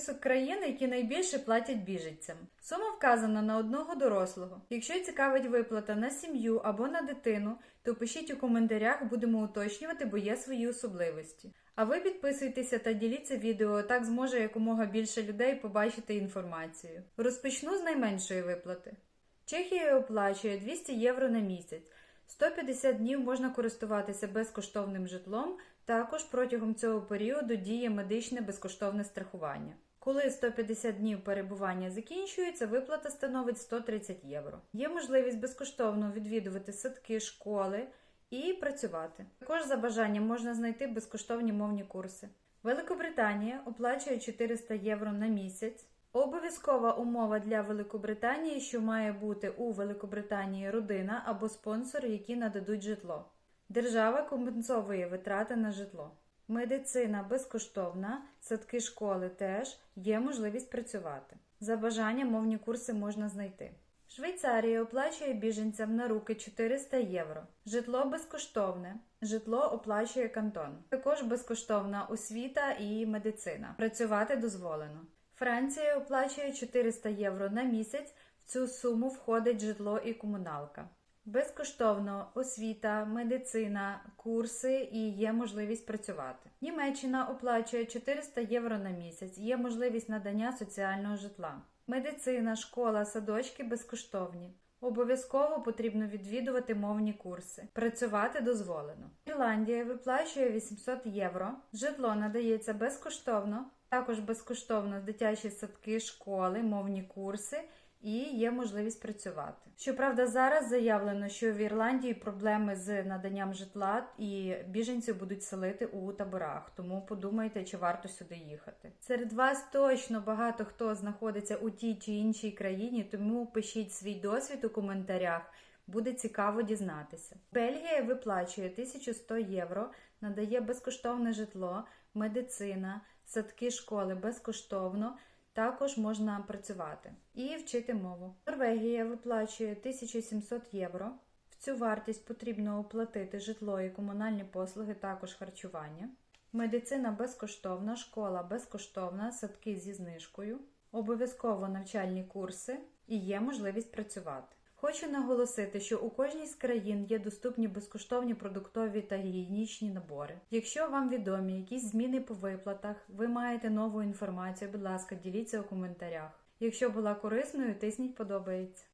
список країн, які найбільше платять біженцям. Сума вказана на одного дорослого. Якщо цікавить виплата на сім'ю або на дитину, то пишіть у коментарях, будемо уточнювати, бо є свої особливості. А ви підписуйтеся та діліться відео, так зможе якомога більше людей побачити інформацію. Розпочну з найменшої виплати. Чехія оплачує 200 євро на місяць. 150 днів можна користуватися безкоштовним житлом. Також протягом цього періоду діє медичне безкоштовне страхування. Коли 150 днів перебування закінчується, виплата становить 130 євро. Є можливість безкоштовно відвідувати садки, школи і працювати. Також за бажанням можна знайти безкоштовні мовні курси. Великобританія оплачує 400 євро на місяць. Обов'язкова умова для Великобританії, що має бути у Великобританії родина або спонсори, які нададуть житло. Держава компенсовує витрати на житло. Медицина безкоштовна, садки школи теж є можливість працювати. За бажанням мовні курси можна знайти. Швейцарія оплачує біженцям на руки 400 євро. Житло безкоштовне. Житло оплачує кантон. Також безкоштовна освіта і медицина. Працювати дозволено. Франція оплачує 400 євро на місяць. В цю суму входить житло і комуналка. Безкоштовно освіта, медицина, курси і є можливість працювати. Німеччина оплачує 400 євро на місяць. Є можливість надання соціального житла. Медицина, школа, садочки безкоштовні. Обов'язково потрібно відвідувати мовні курси. Працювати дозволено. Ірландія виплачує 800 євро. Житло надається безкоштовно. Також безкоштовно дитячі садки, школи, мовні курси і є можливість працювати. Щоправда, зараз заявлено, що в Ірландії проблеми з наданням житла і біженців будуть селити у таборах, тому подумайте, чи варто сюди їхати. Серед вас точно багато хто знаходиться у тій чи іншій країні, тому пишіть свій досвід у коментарях. Буде цікаво дізнатися. Бельгія виплачує 1100 євро, надає безкоштовне житло, медицина, садки школи безкоштовно. Також можна працювати і вчити мову. Норвегія виплачує 1700 євро. В цю вартість потрібно оплатити житло і комунальні послуги, також харчування. Медицина безкоштовна, школа безкоштовна, садки зі знижкою, обов'язково навчальні курси і є можливість працювати. Хочу наголосити, що у кожній з країн є доступні безкоштовні продуктові та гігієнічні набори. Якщо вам відомі якісь зміни по виплатах, ви маєте нову інформацію, будь ласка, діліться у коментарях. Якщо була корисною, тисніть подобається.